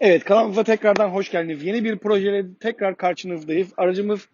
Evet kanalımıza tekrardan hoş geldiniz. Yeni bir projeyle tekrar karşınızdayız. Aracımız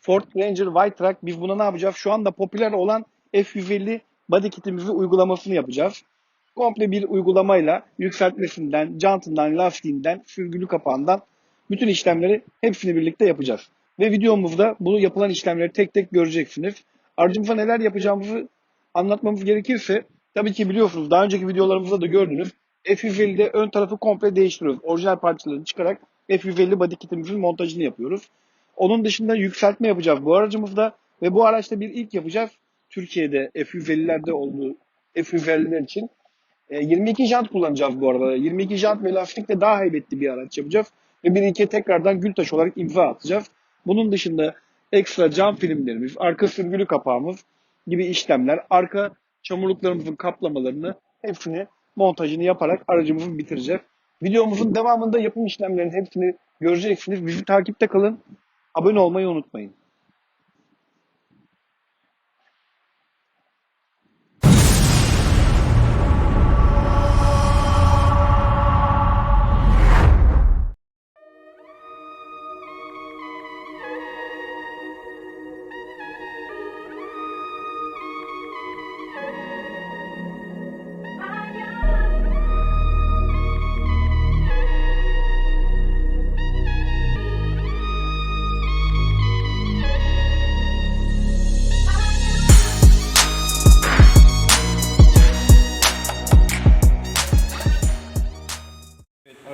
Ford Ranger White Truck. Biz buna ne yapacağız? Şu anda popüler olan F150 body kitimizi uygulamasını yapacağız. Komple bir uygulamayla yükseltmesinden, jantından, lastiğinden, sürgülü kapağından bütün işlemleri hepsini birlikte yapacağız. Ve videomuzda bu yapılan işlemleri tek tek göreceksiniz. Aracımıza neler yapacağımızı anlatmamız gerekirse tabii ki biliyorsunuz daha önceki videolarımızda da gördünüz. F150'de ön tarafı komple değiştiriyoruz. Orijinal parçalarını çıkarak F150 body kitimizin montajını yapıyoruz. Onun dışında yükseltme yapacağız bu aracımızda ve bu araçta bir ilk yapacağız. Türkiye'de F150'lerde olduğu F150'ler için. E, 22 jant kullanacağız bu arada. 22 jant ve lastikle daha heybetli bir araç yapacağız. Ve bir iki tekrardan Gültaş olarak imza atacağız. Bunun dışında ekstra cam filmlerimiz, arka sürgülü kapağımız gibi işlemler, arka çamurluklarımızın kaplamalarını hepsini montajını yaparak aracımızı bitireceğiz. Videomuzun devamında yapım işlemlerinin hepsini göreceksiniz. Bizi takipte kalın. Abone olmayı unutmayın.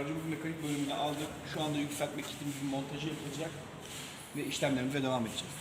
Evet, aracımızın mekanik bölümünü aldık. Şu anda yükseltme kitimizin montajı yapılacak ve işlemlerimize devam edeceğiz.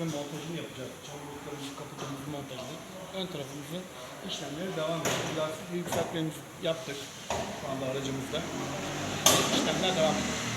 F150 kitimizin montajını yapacağız. Çamurluklarımızı, kaputumuzun montajını. Ön tarafımızın işlemleri devam ediyor. Lastik yükseltmemizi yaptık şu anda aracımızda. İşlemler devam ediyor.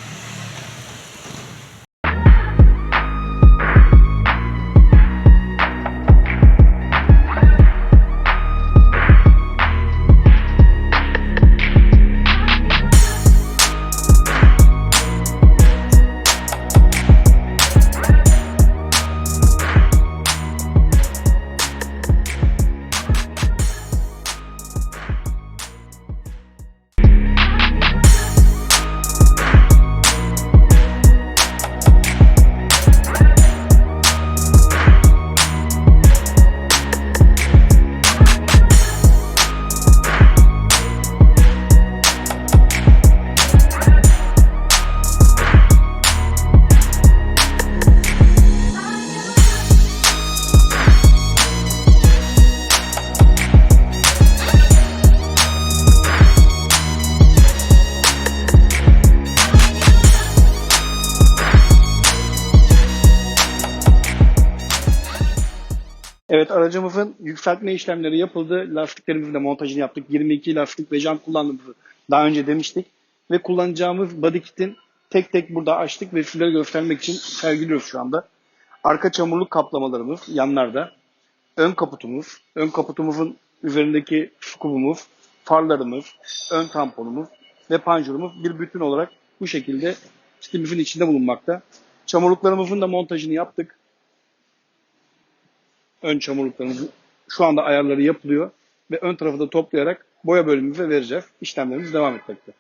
Aracımızın yükseltme işlemleri yapıldı. Lastiklerimizin de montajını yaptık. 22 lastik ve jant kullandığımızı daha önce demiştik. Ve kullanacağımız body kit'in tek tek burada açtık ve sizlere göstermek için sergiliyoruz şu anda. Arka çamurluk kaplamalarımız yanlarda. Ön kaputumuz, ön kaputumuzun üzerindeki skubumuz, farlarımız, ön tamponumuz ve panjurumuz bir bütün olarak bu şekilde kitimizin içinde bulunmakta. Çamurluklarımızın da montajını yaptık. Ön çamurluklarımız şu anda ayarları yapılıyor ve ön tarafı da toplayarak boya bölümümüze vereceğiz. İşlemlerimiz devam etmekte.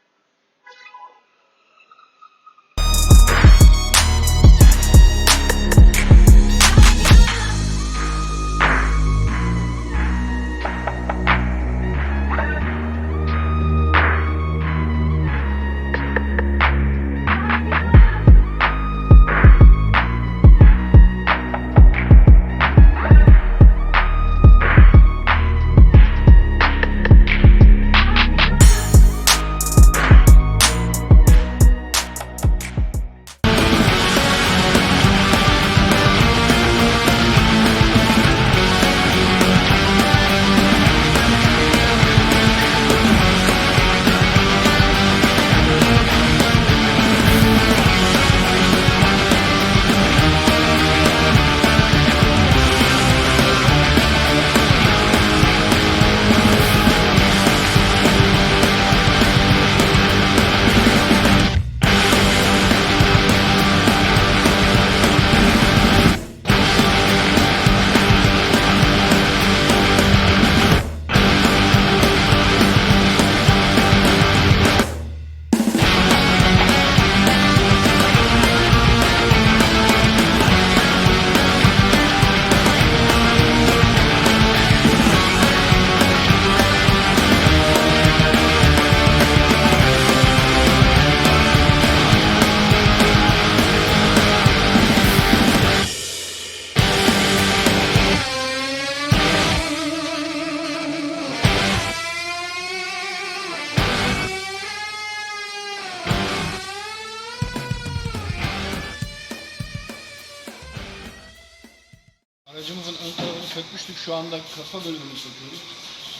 Sökmüştük. Şu anda kasa bölümünü söküyoruz.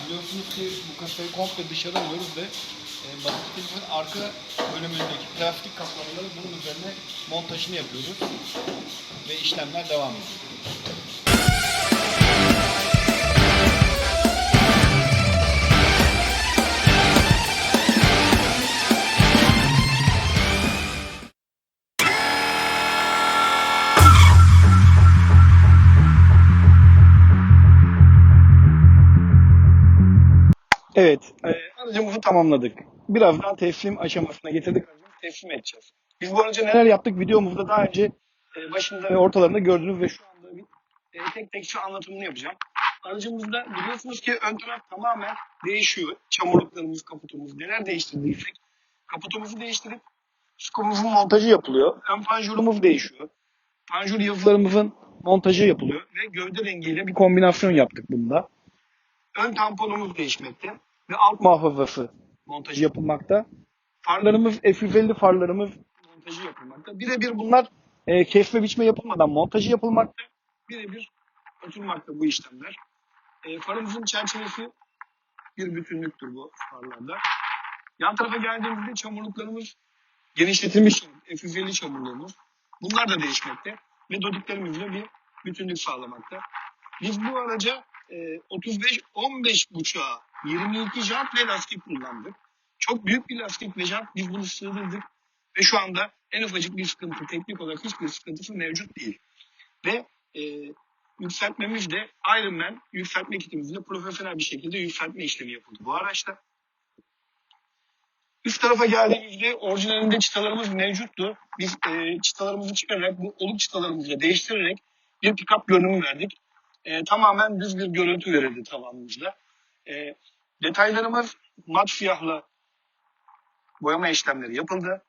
Biliyorsunuz ki bu kasayı komple dışarı alıyoruz ve e, basitliğimizin arka bölümündeki plastik kaplamaları bunun üzerine montajını yapıyoruz. Ve işlemler devam ediyor. Evet, e, aracımızı tamamladık. Birazdan teslim aşamasına getirdik. Teslim edeceğiz. Biz bu aracı neler yaptık videomuzda daha önce e, başında ve ortalarında gördünüz ve şu anda bir, e, tek tek şu anlatımını yapacağım. Aracımızda biliyorsunuz ki ön taraf tamamen değişiyor. Çamurluklarımız, kaputumuz, neler değiştirdiysek kaputumuzu değiştirip skumumuzun montajı yapılıyor. Ön panjurumuz değişiyor. Panjur yazılarımızın montajı yapılıyor ve gövde rengiyle bir kombinasyon yaptık bunda ön tamponumuz değişmekte ve alt muhafazası montajı yapılmakta. Farlarımız F150 farlarımız montajı yapılmakta. Birebir bunlar e, kesme biçme yapılmadan montajı yapılmakta. Birebir oturmakta bu işlemler. E, farımızın çerçevesi bir bütünlüktür bu farlarda. Yan tarafa geldiğimizde çamurluklarımız genişletilmiş çamur, F150 çamurluğumuz. Bunlar da değişmekte ve dodiklerimizle bir bütünlük sağlamakta. Biz bu araca e, 35 15 buçuğa 22 jant ve lastik kullandık. Çok büyük bir lastik ve jant biz bunu sığdırdık ve şu anda en ufacık bir sıkıntı teknik olarak hiçbir sıkıntısı mevcut değil. Ve e, yükseltmemiz de Ironman yükseltme kitimizde profesyonel bir şekilde yükseltme işlemi yapıldı bu araçta. Üst tarafa geldiğimizde orijinalinde çıtalarımız mevcuttu. Biz e, çıtalarımızı çıkararak bu oluk çıtalarımızla değiştirerek bir pick-up görünümü verdik. E, tamamen düz bir görüntü verildi tavanımızda. E, detaylarımız mat siyahla boyama işlemleri yapıldı.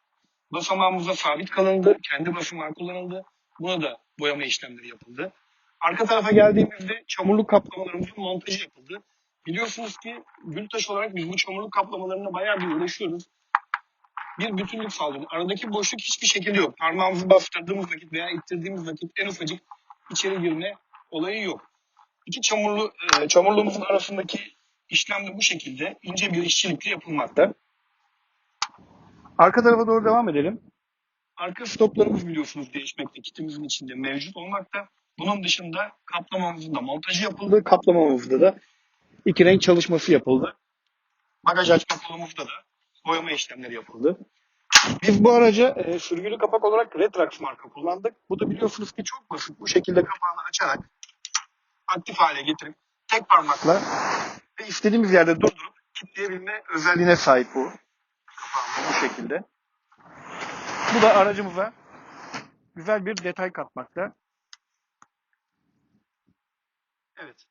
Basamağımıza sabit kalındı. Kendi basamağı kullanıldı. Buna da boyama işlemleri yapıldı. Arka tarafa geldiğimizde çamurluk kaplamalarımızın montajı yapıldı. Biliyorsunuz ki Gültaş olarak biz bu çamurluk kaplamalarına bayağı bir uğraşıyoruz. Bir bütünlük sağlıyoruz. Aradaki boşluk hiçbir şekilde yok. Parmağımızı bastırdığımız vakit veya ittirdiğimiz vakit en ufacık içeri girme olayı yok. İki çamurlu e, çamurluğumuzun arasındaki işlem de bu şekilde ince bir işçilikle yapılmakta. Arka tarafa doğru devam edelim. Arka stoplarımız biliyorsunuz değişmekte kitimizin içinde mevcut olmakta. Bunun dışında kaplamamızın da montajı yapıldı. Kaplamamızda da iki renk çalışması yapıldı. Bagaj açma kolumuzda da boyama işlemleri yapıldı. Biz bu araca e, sürgülü kapak olarak Retrax marka kullandık. Bu da biliyorsunuz ki çok basit. Bu şekilde kapağını açarak aktif hale getirip tek parmakla ve istediğimiz yerde durdurup kilitleyebilme özelliğine sahip bu. Bu şekilde. Bu da aracımıza güzel bir detay katmakta. Evet.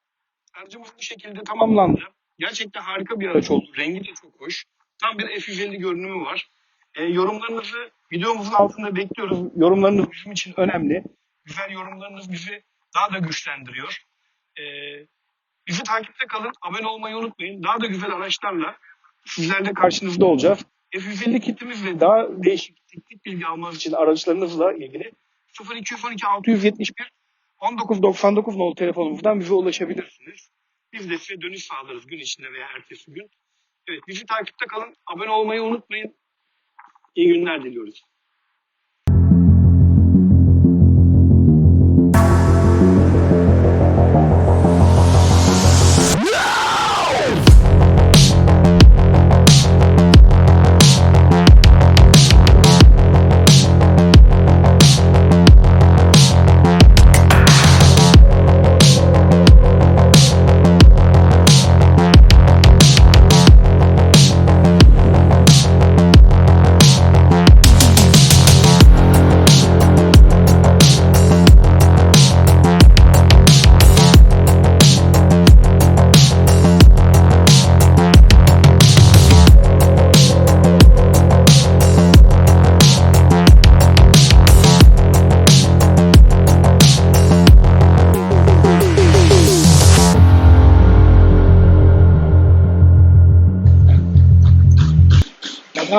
Aracımız bu şekilde tamamlandı. Gerçekten harika bir araç oldu. Rengi de çok hoş. Tam bir F150 görünümü var. E, yorumlarınızı videomuzun altında bekliyoruz. Yorumlarınız bizim için önemli. Güzel yorumlarınız bizi daha da güçlendiriyor. E, bizi takipte kalın. Abone olmayı unutmayın. Daha da güzel araçlarla sizlerle karşınızda olacağız. F150 kitimiz ve daha değişik teknik bilgi almanız için araçlarınızla ilgili 0212 671 1999 nolu telefonumuzdan bize ulaşabilirsiniz. Biz de size dönüş sağlarız gün içinde veya ertesi gün. Evet bizi takipte kalın. Abone olmayı unutmayın. İyi günler diliyoruz.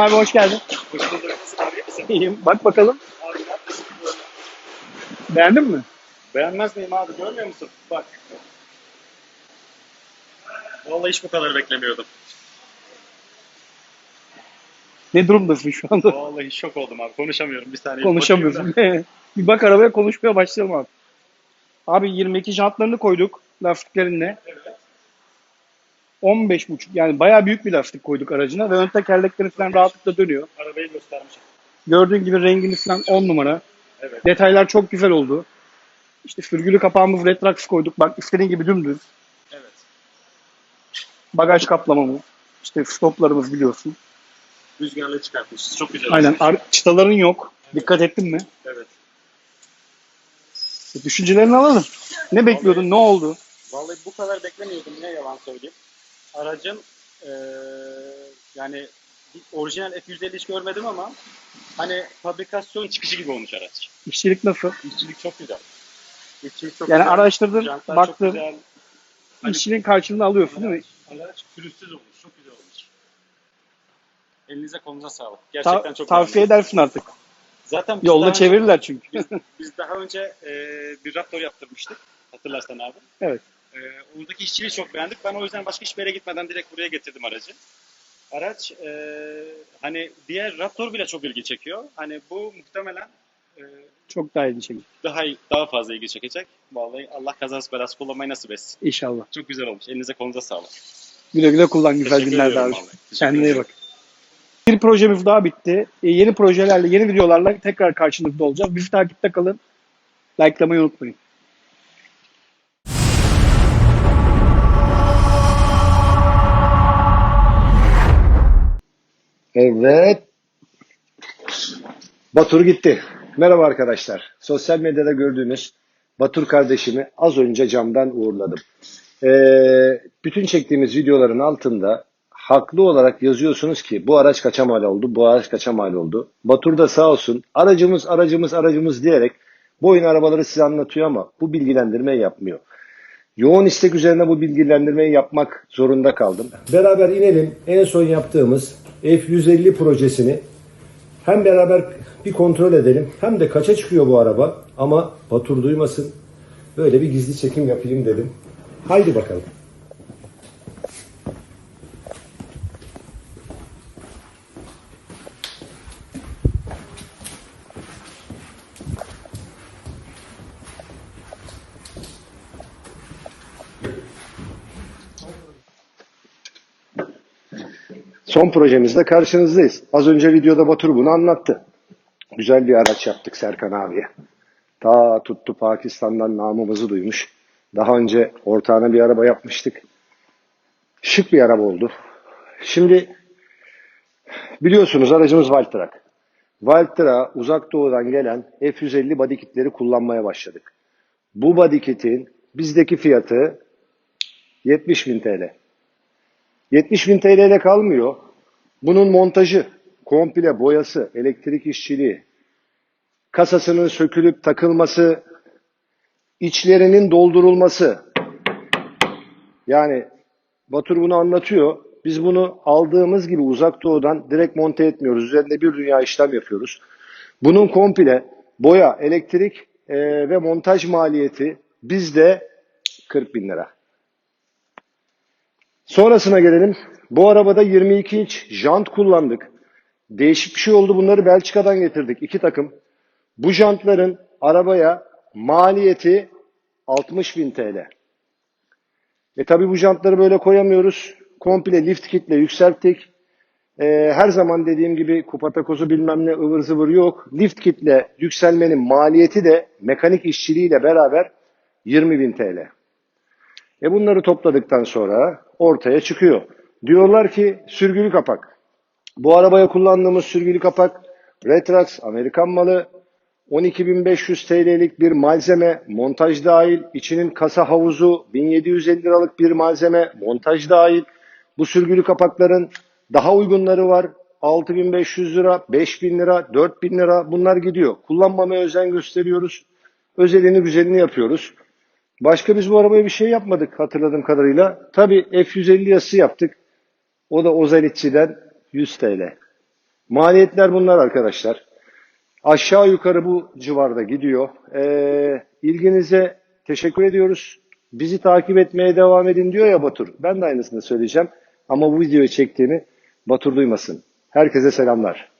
Abi hoş geldin. İyiyim. Bak bakalım. Beğendin mi? Beğenmez miyim abi görmüyor musun? Bak. Vallahi hiç bu kadar beklemiyordum. Ne durumdasın şu anda? Vallahi şok oldum abi. Konuşamıyorum bir saniye. Konuşamıyorsun. bir bak arabaya konuşmaya başlayalım abi. Abi 22 jantlarını koyduk lastiklerinle. Evet. 15 buçuk yani bayağı büyük bir lastik koyduk aracına ve ön tekerlekleri falan rahatlıkla dönüyor. Arabayı göstermiş. Gördüğün gibi rengini falan 10 numara. Evet. Detaylar çok güzel oldu. İşte sürgülü kapağımız Retrax koyduk. Bak istediğin gibi dümdüz. Evet. Bagaj kaplamamız. İşte stoplarımız biliyorsun. Rüzgarla çıkartmışız. Çok güzel. Aynen. Ar- çıtaların yok. Dikkat ettin mi? Evet. Düşüncelerini alalım. Ne bekliyordun? Ne oldu? Vallahi bu kadar beklemiyordum ne yalan söyleyeyim. Aracım eee, yani orijinal F150 hiç görmedim ama hani fabrikasyon çıkışı gibi olmuş araç. İşçilik nasıl? İşçilik çok güzel. İşçilik çok Yani güzel. araştırdın, Jantlar baktın. Güzel. Hani- İşçiliğin karşılığını alıyorsun değil mi? Araç, araç pürüzsüz olmuş. Çok güzel olmuş. Elinize kolunuza sağlık. Gerçekten Ta- çok tavsiye memnunum. edersin artık. Zaten biz Yolda çevirirler çünkü. Önce, biz daha önce e, bir Raptor yaptırmıştık. Hatırlarsan abi. Evet. E, oradaki işçiliği çok beğendik. Ben o yüzden başka hiçbir yere gitmeden direkt buraya getirdim aracı. Araç e, hani diğer Raptor bile çok ilgi çekiyor. Hani bu muhtemelen e, Çok daha ilgi çekici. daha daha fazla ilgi çekecek. Vallahi Allah kazası belası kullanmayı nasip etsin. İnşallah. Çok güzel olmuş. Elinize kolunuza sağlık. Güle güle kullan güzel günler. Teşekkür Kendine iyi bak. Bir projemiz daha bitti. E, yeni projelerle, yeni videolarla tekrar karşınızda olacağız. Bizi takipte kalın. Like'lamayı unutmayın. Evet. Batur gitti. Merhaba arkadaşlar. Sosyal medyada gördüğünüz Batur kardeşimi az önce camdan uğurladım. Ee, bütün çektiğimiz videoların altında haklı olarak yazıyorsunuz ki bu araç kaça mal oldu, bu araç kaça mal oldu. Batur da sağ olsun aracımız aracımız aracımız diyerek bu oyun arabaları size anlatıyor ama bu bilgilendirmeyi yapmıyor. Yoğun istek üzerine bu bilgilendirmeyi yapmak zorunda kaldım. Beraber inelim. En son yaptığımız F150 projesini hem beraber bir kontrol edelim hem de kaça çıkıyor bu araba ama Batur duymasın. Böyle bir gizli çekim yapayım dedim. Haydi bakalım. Son projemizde karşınızdayız. Az önce videoda Batur bunu anlattı. Güzel bir araç yaptık Serkan abiye. Ta tuttu Pakistan'dan namımızı duymuş. Daha önce ortağına bir araba yapmıştık. Şık bir araba oldu. Şimdi biliyorsunuz aracımız Valtrak. Valtra uzak doğudan gelen F-150 body kitleri kullanmaya başladık. Bu body kitin bizdeki fiyatı 70 bin TL. 70 bin TL ile kalmıyor. Bunun montajı, komple boyası, elektrik işçiliği, kasasının sökülüp takılması, içlerinin doldurulması. Yani Batur bunu anlatıyor. Biz bunu aldığımız gibi uzak doğudan direkt monte etmiyoruz. Üzerinde bir dünya işlem yapıyoruz. Bunun komple boya, elektrik e, ve montaj maliyeti bizde 40 bin lira. Sonrasına gelelim. Bu arabada 22 inç jant kullandık. Değişik bir şey oldu. Bunları Belçika'dan getirdik. iki takım. Bu jantların arabaya maliyeti 60 bin TL. E tabi bu jantları böyle koyamıyoruz. Komple lift kitle yükselttik. E, her zaman dediğim gibi kupa takozu bilmem ne ıvır zıvır yok. Lift kitle yükselmenin maliyeti de mekanik işçiliğiyle beraber 20 bin TL. E bunları topladıktan sonra ortaya çıkıyor. Diyorlar ki sürgülü kapak. Bu arabaya kullandığımız sürgülü kapak Retrax Amerikan malı 12.500 TL'lik bir malzeme montaj dahil. İçinin kasa havuzu 1750 liralık bir malzeme montaj dahil. Bu sürgülü kapakların daha uygunları var. 6500 lira, 5000 lira, 4000 lira bunlar gidiyor. Kullanmamaya özen gösteriyoruz. Özelini güzelini yapıyoruz. Başka biz bu arabaya bir şey yapmadık hatırladığım kadarıyla. Tabii F150 yası yaptık. O da Ozalitçi'den 100 TL. Maliyetler bunlar arkadaşlar. Aşağı yukarı bu civarda gidiyor. Ee, ilginize teşekkür ediyoruz. Bizi takip etmeye devam edin diyor ya Batur. Ben de aynısını söyleyeceğim. Ama bu videoyu çektiğimi Batur duymasın. Herkese selamlar.